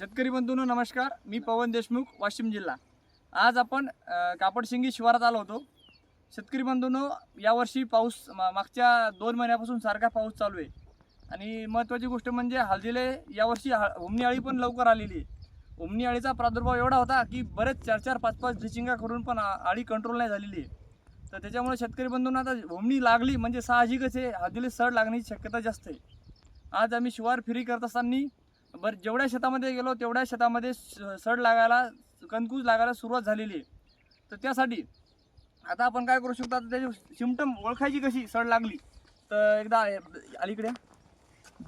शेतकरी बंधूंनो नमस्कार. मी पवन देशमुख वाशिम जिल्हा. आज आपण कापडशिंगी शिवारात आलो होतो. शेतकरी बंधूंनो यावर्षी पाऊस मा- मागच्या दोन महिन्यापासून सारखा पाऊस चालू आहे. आणि महत्त्वाची गोष्ट म्हणजे हळदीले यावर्षी हा उमनी अळी पण लवकर आलेली आहे. उमनी अळीचा प्रादुर्भाव एवढा होता की बरेच चार चार पाच पाच ड्रिचिंगा करून पण अळी कंट्रोल नाही झालेली आहे. तर त्याच्यामुळे शेतकरी बंधूंना आता उमनी लागली म्हणजे साहजिकच आहे. हळदीले सड लागण्याची शक्यता जास्त आहे. आज आम्ही शिवार फिरी करत असताना बरं जेवढ्या शेतामध्ये गेलो तेवढ्या शेतामध्ये स- सड लागायला कणकूज लागायला सुरुवात झालेली आहे. तर त्यासाठी आता आपण काय करू शकतो? आता त्याची सिमटम ओळखायची कशी? सड लागली. तर एकदा अलीकडे.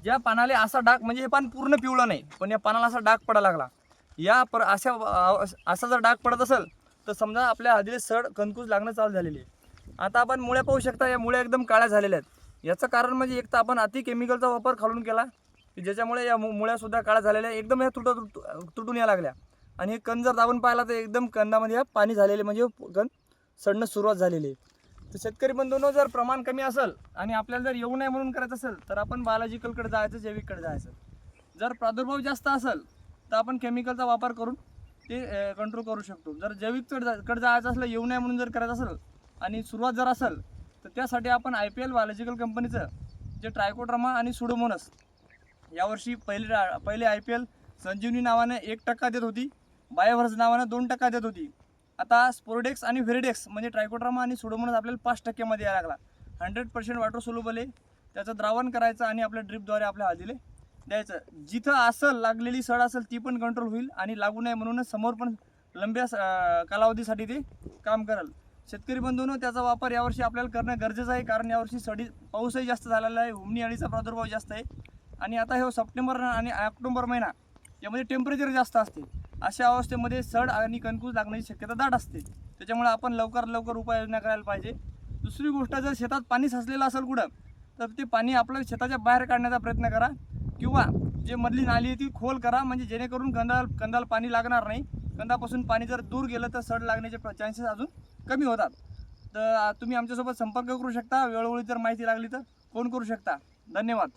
ज्या पानाला असा डाग म्हणजे हे पान पूर्ण पिवळं नाही पण या पानाला असा डाग पडायला लागला. या पर अशा असा जर डाग पडत असेल तर समजा आपल्या हळदीला सड कणकूज लागणं चालू झालेली आहे. आता आपण मुळ्या पाहू शकता या मुळ्या एकदम काळ्या झालेल्या आहेत. याचं कारण म्हणजे एक तर आपण अति केमिकलचा वापर खालून केला ज्याच्यामुळे या मु- मुळ्यासुद्धा काळ्या झालेल्या एकदम ह्या तुट तुट- तुटून या लागल्या. आणि हे कण जर दाबून पाहिला तर एकदम कंदामध्ये पाणी झालेले म्हणजे कण सडणं सुरुवात झालेली आहे. तर शेतकरी बंधूंनो जर प्रमाण कमी असेल आणि आपल्याला जर येऊ नये म्हणून करायचं असेल तर आपण बायोलॉजिकलकडे जायचं जैविककडे जायचं. जर प्रादुर्भाव जास्त असेल तर आपण केमिकलचा वापर करून ते कंट्रोल करू शकतो. जर जैविककडे जा- कडे जायचं असलं येऊ नये म्हणून जर करायचं असेल आणि सुरुवात जर असेल तर त्यासाठी आपण आय पी एल बायोलॉजिकल कंपनीचं जे ट्रायकोड्रामा आणि सुडोमोनस यावर्षी पहिले पहिले आय पी एल संजीवनी नावानं एक टक्का देत होती. बायोव्हर्स नावानं दोन टक्का देत होती. आता स्पोर्डेक्स आणि व्हेरिडेक्स म्हणजे ट्रायकोड्रामा आणि सुडोमोनस आपल्याला पाच टक्क्यामध्ये यायला लागला. हंड्रेड पर्सेंट वॉटर सोल्युबल आहे. त्याचं द्रावण करायचं आणि आपल्या ड्रिपद्वारे आपल्या हळदीले द्यायचं. जिथं असल लागलेली सड असेल ती पण कंट्रोल होईल आणि लागू नये म्हणूनच समोर पण लंब्या स- कालावधीसाठी ते काम करेल. शेतकरी बंधूंनो त्याचा वापर यावर्षी आपल्याला करणं गरजेचं आहे. कारण यावर्षी सडी पाऊसही जास्त झालेला आहे. उमनी अळीचा प्रादुर्भाव जास्त आहे. आणि आता हे सप्टेंबर आणि ऑक्टोबर महिना यामध्ये टेम्परेचर जास्त असते. अशा अवस्थेमध्ये सड आणि कणकूज लागण्याची शक्यता दाट असते. त्याच्यामुळे आपण लवकर लवकर उपाययोजना करायला पाहिजे. दुसरी गोष्ट जर शेतात पाणी साचलेलं असेल कुठं तर ते पाणी आपल्या शेताच्या बाहेर काढण्याचा प्रयत्न करा. किंवा जे मधली नाली आहे ती खोल करा म्हणजे जेणेकरून कंदाल कंदाला पाणी लागणार नाही. कंदापासून पाणी जर दूर गेलं तर सड लागण्याचे चान्सेस अजून कमी होतात. तर तुम्ही आमच्यासोबत संपर्क करू शकता. वेळोवेळी जर माहिती लागली तर फोन करू शकता. धन्यवाद.